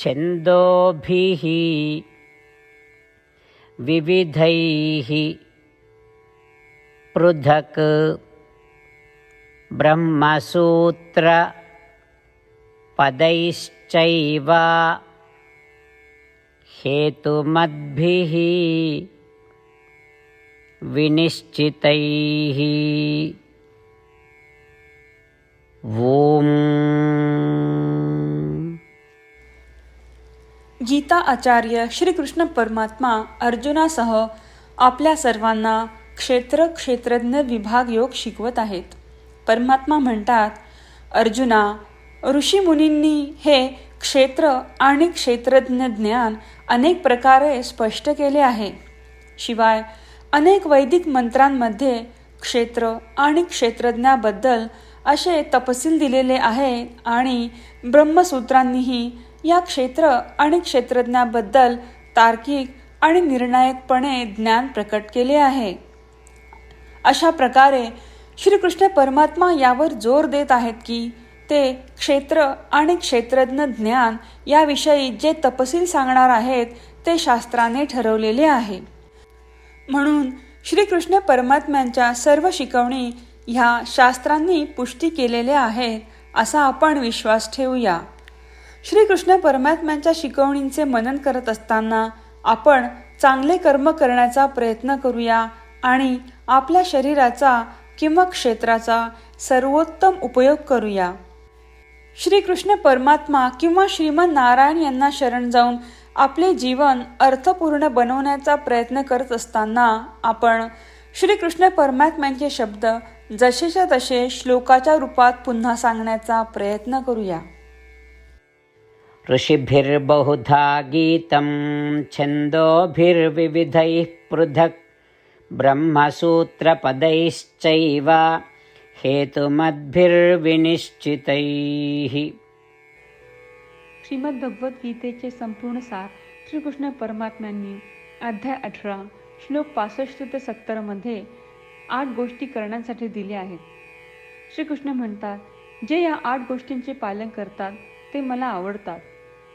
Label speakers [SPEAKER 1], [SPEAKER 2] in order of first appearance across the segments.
[SPEAKER 1] छन्दोभिः विविधैः पृथक् ब्रह्मसूत्रपदैश्चैव हेतुमद्भिः विनिश्चितैः। ॐ
[SPEAKER 2] गीता आचार्य श्रीकृष्ण परमात्मा अर्जुनासह आपल्या सर्वांना क्षेत्र क्षेत्रज्ञ विभाग योग शिकवत आहेत. परमात्मा म्हणतात अर्जुना ऋषीमुनींनी हे क्षेत्र आणि क्षेत्रज्ञ ज्ञान अनेक प्रकारे स्पष्ट केले आहे. शिवाय अनेक वैदिक मंत्रांमध्ये क्षेत्र आणि क्षेत्रज्ञाबद्दल असे तपशील दिलेले आहे आणि ब्रह्मसूत्रांनीही या क्षेत्र आणि क्षेत्रज्ञाबद्दल तार्किक आणि निर्णायकपणे ज्ञान प्रकट केले आहे. अशा प्रकारे श्रीकृष्ण परमात्मा यावर जोर देत आहेत की ते क्षेत्र आणि क्षेत्रज्ञ ज्ञान याविषयी जे तपशील सांगणार आहेत ते शास्त्राने ठरवलेले आहे. म्हणून श्रीकृष्ण परमात्म्यांच्या सर्व शिकवणी ह्या शास्त्रांनी पुष्टी केलेल्या आहेत असा आपण विश्वास ठेवूया. श्रीकृष्ण परमात्म्यांच्या शिकवणींचे मनन करत असताना आपण चांगले कर्म करण्याचा प्रयत्न करूया आणि आपल्या शरीराचा किंवा क्षेत्राचा सर्वोत्तम उपयोग करूया. श्रीकृष्ण परमात्मा किंवा श्रीमन नारायण यांना शरण जाऊन आपले जीवन अर्थपूर्ण बनवण्याचा प्रयत्न करत असताना आपण श्रीकृष्ण परमात्म्यांचे शब्द जसेच्या तसे श्लोकाच्या रूपात पुन्हा सांगण्याचा प्रयत्न करूया.
[SPEAKER 1] ऋषिभिर्बहुधा गीतं छन्दोभिर्विविधैः पृथक् ब्रह्मसूत्रपदैश्चैव हेतुमद्भिर्विनिश्चितैः।
[SPEAKER 2] श्रीमद्भगवद्गीतेचे संपूर्ण सार श्रीकृष्ण परमात्म्यांनी अध्याय अठरा श्लोक पासष्ट ते सत्तरमध्ये आठ गोष्टी करण्यासाठी दिल्या आहेत. श्रीकृष्ण म्हणतात जे या आठ गोष्टींचे पालन करतात ते मला आवडतात.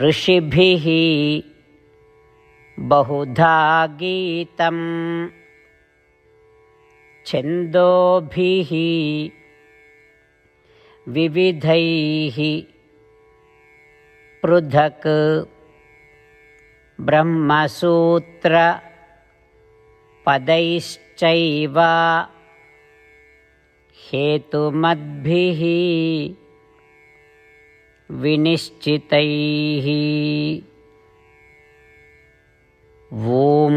[SPEAKER 1] ऋषिभिः बहुधा गीतं छन्दोभिः विविधैः पृथक् ब्रह्मसूत्रपदैश्चैव हेतुमद्भिः विनिश्चितैः। ॐ।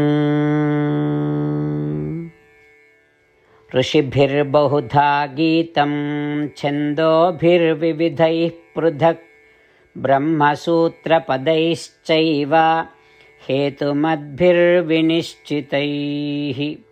[SPEAKER 1] ऋषिभिर्बहुधा गीतं छन्दोभिर्विविधैः पृथक् ब्रह्मसूत्रपदैश्चैव हेतुमद्भिर्विनिश्चितैः